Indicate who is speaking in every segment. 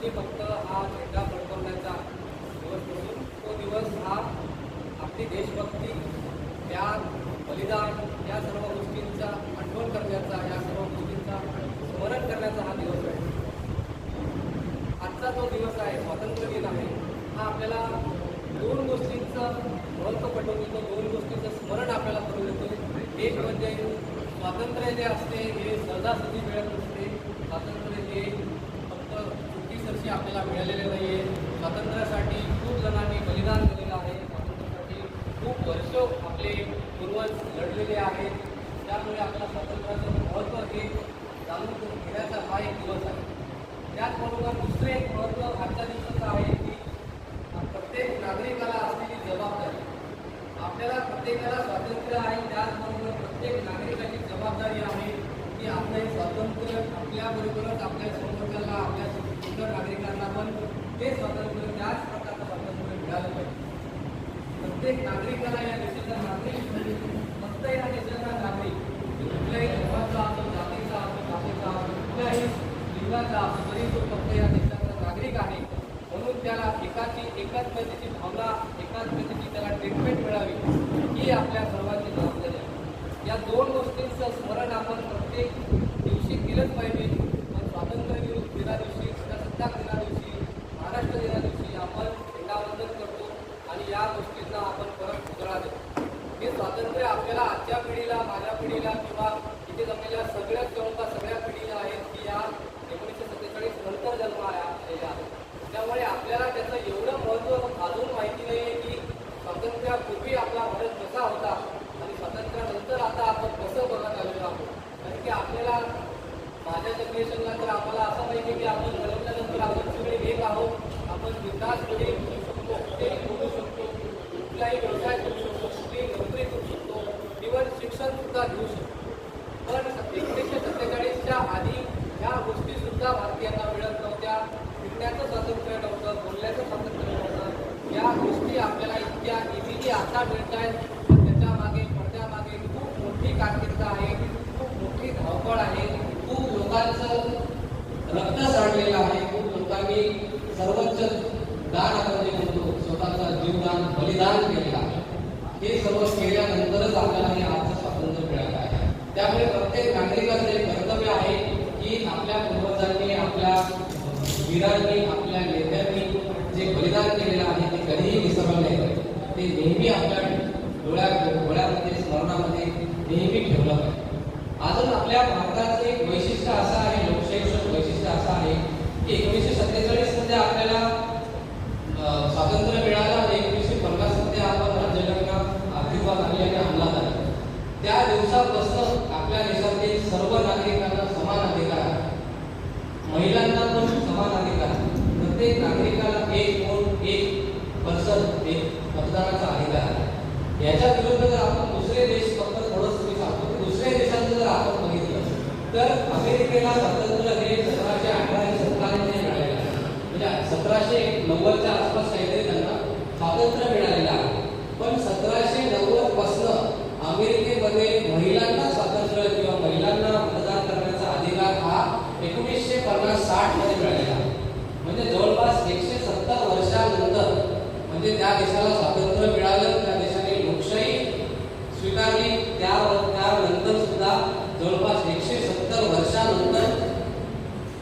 Speaker 1: त्यांनी फक्त हा झेंडा फडकवण्याचा दिवस म्हणून तो दिवस हा आपली देशभक्ती त्याग बलिदान या सर्व गोष्टींचा आठवण करण्याचा या सर्व गोष्टींचा स्मरण करण्याचा हा दिवस आहे. आजचा जो दिवस आहे स्वातंत्र्य दिन आहे हा आपल्याला दोन गोष्टींचं महत्त्व पटवून देतो. दोन गोष्टींचं स्मरण आपल्याला करून देतो. एक म्हणजे स्वातंत्र्य जे असते हे सहजासहजी मिळत नसते. स्वातंत्र्य जे फक्त आपल्याला मिळालेले नाही आहे स्वातंत्र्यासाठी खूप जणांनी बलिदान दिलेलं आहे. स्वातंत्र्यासाठी खूप वर्ष आपले पूर्वज लढलेले आहेत. त्यामुळे आपल्याला स्वातंत्र्याचं महत्त्व हे जाणून घेण्याचा हा एक दिवस आहे. त्याचबरोबर दुसरे एक महत्त्व आजच्या दिवसाचं आहे की प्रत्येक नागरिकाला असलेली जबाबदारी. आपल्याला प्रत्येकाला स्वातंत्र्य आहे. त्याचबरोबर प्रत्येक नागरिकाची जबाबदारी आहे की आपलं हे स्वातंत्र्य आपल्याबरोबरच आपल्या समोरच्याला आपल्या इतर नागरिकांना पण ते स्वातंत्र्य त्याच प्रकारचं स्वातंत्र्य मिळालं पाहिजे. प्रत्येक नागरिकाला या देशाचा नागरिक म्हणजे फक्त या देशाचा नागरिक कुठल्याही धर्माचा असो जातीचा असो जातीचा असो कुठल्याही लिंगाचा असो तरी तो फक्त या देशाचा नागरिक आहे. म्हणून त्याला एकाची एकाच एकात्मतेची भावना एकाच एकात्मतेची त्याला ट्रीटमेंट मिळावी ही आपल्या सर्वांची जबाबदारी आहे. या दोन गोष्टींचं स्मरण आपण प्रत्येक दिवशी केलंच पाहिजे पण स्वातंत्र्य दिवस दिना दिवशी प्रजासत्ताक दिना दिवशी महाराष्ट्र दिना दिवशी आपण एकावंदन करतो आणि या गोष्टींना आपण परत उजळा देतो हे स्वातंत्र्य आपल्याला आजच्या पिढीला माझ्या पिढीला किंवा इथे जमलेल्या सगळ्याच जवळपास सगळ्या पिढीला आहेत की या एकोणीसशे सत्तेचाळीस नंतर जन्म आलेला आहे त्यामुळे आपल्याला त्याचं एवढं महत्त्व अजून माहिती नाही आहे की स्वातंत्र्यापूर्वी आपला भारत कसा होता आणि स्वातंत्र्यानंतर आता आपण कसं बघत आलेलो आहोत कारण की आपल्याला अधिवेशनला तर आम्हाला असं पाहिजे की आपण घडवल्यानंतर आपण सगळे एक आहोत. आपण विकासमध्ये म्हणजे करू शकतो कुठेही बोलू शकतो कुठलाही व्यवसाय करू शकतो कुठलीही नोकरी करू शकतो इव्हन शिक्षण सुद्धा घेऊ शकतो. पण एकोणीसशे सत्तेचाळीसच्या आधी ह्या गोष्टीसुद्धा भारतीयांना मिळत नव्हत्या. फिरण्याचं स्वातंत्र्य नव्हतं बोलण्याचं स्वातंत्र्य नव्हतं. या गोष्टी आपल्याला इतक्या इझिली आता मिळत आहेत पण त्याच्यामागे पडद्यामागे खूप मोठी कारकीर्द आहे खूप मोठी धावपळ आहे खूप लोकांचं रक्त सांडलेलं आहे खूप लोकांनी सर्वोच्च दान आपण जे म्हणतो स्वतःचा जीवदान बलिदान केलेलं आहे हे सर्व केल्यानंतरच आपल्याला हे आजचं स्वातंत्र्य मिळालं आहे त्यामुळे प्रत्येक नागरिकाचं हे कर्तव्य आहे की आपल्या पूर्वजांनी आपल्या वीरांनी आपल्या नेत्यांनी जे बलिदान केलेलं आहे ते कधीही विसरलं नाही. ते नेहमी आपल्या डोळ्या डोळ्यामध्ये स्मरणामध्ये नेहमी ठेवलं पाहिजे. अजून आपल्या भारताचं एक वैशिष्ट्य असं आहे लोकशाहीचं वैशिष्ट्य असं आहे की एकोणीसशे सत्तेचाळीसमध्ये आपल्याला स्वातंत्र्य मिळालं आणि एकोणीसशे पन्नासमध्ये आपण राज्यघटना अस्तित्वात आली आणि अंमलात आली. त्या दिवसापासून आपल्या देशातील सर्व नागरिकांना समान अधिकार आहे महिलांना पण समान अधिकार आहे प्रत्येक नागरिकाला एक वोट एक पर्सन एक मतदानाचा अधिकार आहे. याच्या विरुद्ध जर आपण दुसरे देश फक्त थोडंसं मी सांगतो दुसऱ्या देशांचं जर आपण बघितलं तर अमेरिकेला स्वातंत्र्य हे सतराशे अठरा आणि सतरामध्ये मिळालेलं आहे. म्हणजे सतराशे नव्वदच्या आसपास काहीतरी त्यांना स्वातंत्र्य मिळालेलं आहे. पण सतराशे नव्वद पासनं अमेरिकेमध्ये महिलांना स्वातंत्र्य किंवा महिलांना मतदान करण्याचा अधिकार हा एकोणीसशे पन्नास साठमध्ये मिळालेला आहे म्हणजे जवळपास एकशे सत्तर वर्षानंतर म्हणजे त्या देशाला स्वातंत्र्य मिळालं त्या देशाने लोकशाही स्वीकारली. त्या त्यानंतर सुद्धा जवळपास एकशे सत्तर वर्षानंतर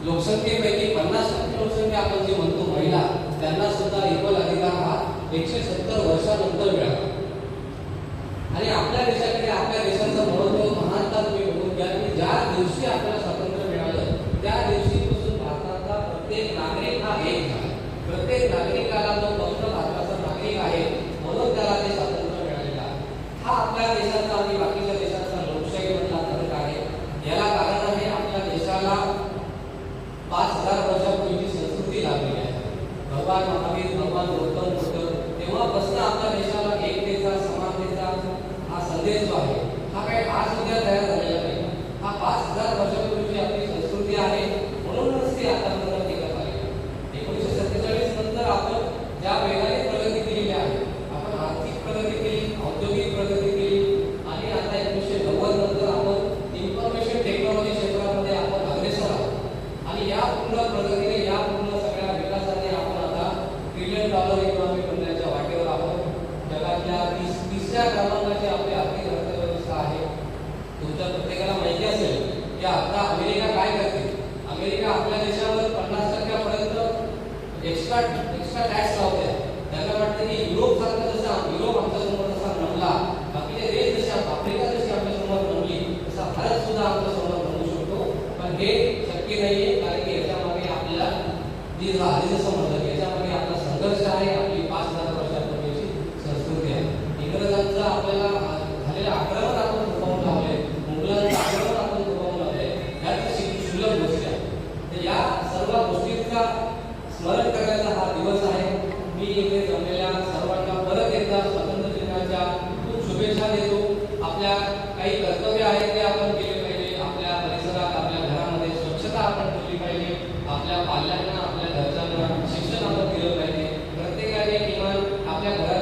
Speaker 1: लोकसंख्येपैकी पन्नास टक्के लोकसंख्या आपण जी म्हणतो महिला त्यांना सुद्धा इक्वल अधिकार हा एकशे सत्तर वर्षानंतर मिळाला. आणि आपल्या देशाकडे आपल्या देशाचं महत्त्व महानता तुम्ही बघून घ्या की ज्या दिवशी आपल्याला आपल्या देशाला एकतेचा समानतेचा हा संदेश जो आहे हा काही आज उद्या तयार झालेला नाही. हा पाच हजार वर्षापूर्वीची आपली संस्कृती आहे म्हणूनच ती आता पूर्ण केलं पाहिजे एकोणीसशे सत्तेचाळीस नंतर आपण ज्या वेगाने प्रगती केलेली आहे आपण आर्थिक प्रगती केली औद्योगिक प्रगती केली आणि आता एकोणीसशे नव्वद नंतर आपण इन्फॉर्मेशन टेक्नॉलॉजी क्षेत्रामध्ये आपण अग्रेसर आहोत. आणि या पूर्ण प्रगतीने दुसऱ्या क्रमांकाची आपली आर्थिक अर्थव्यवस्था आहे. तुमच्या प्रत्येकाला माहिती असेल की आता अमेरिका काय करते? अमेरिका आपल्या देशावर पन्नास टक्क्यापर्यंत एक्स्ट्रा एक्स्ट्रा टॅक्स लावते. त्यांना वाटतं की युरोप सारखा जसा युरोप आमच्यासमोर जसा नमला बाकी देश जशा आफ्रिका जशी आपल्यासमोर नमली तसा भारत सुद्धा आपल्यासमोर नमू शकतो. पण हे शक्य नाहीये कारण की याच्यामध्ये आपल्याला जी जसं de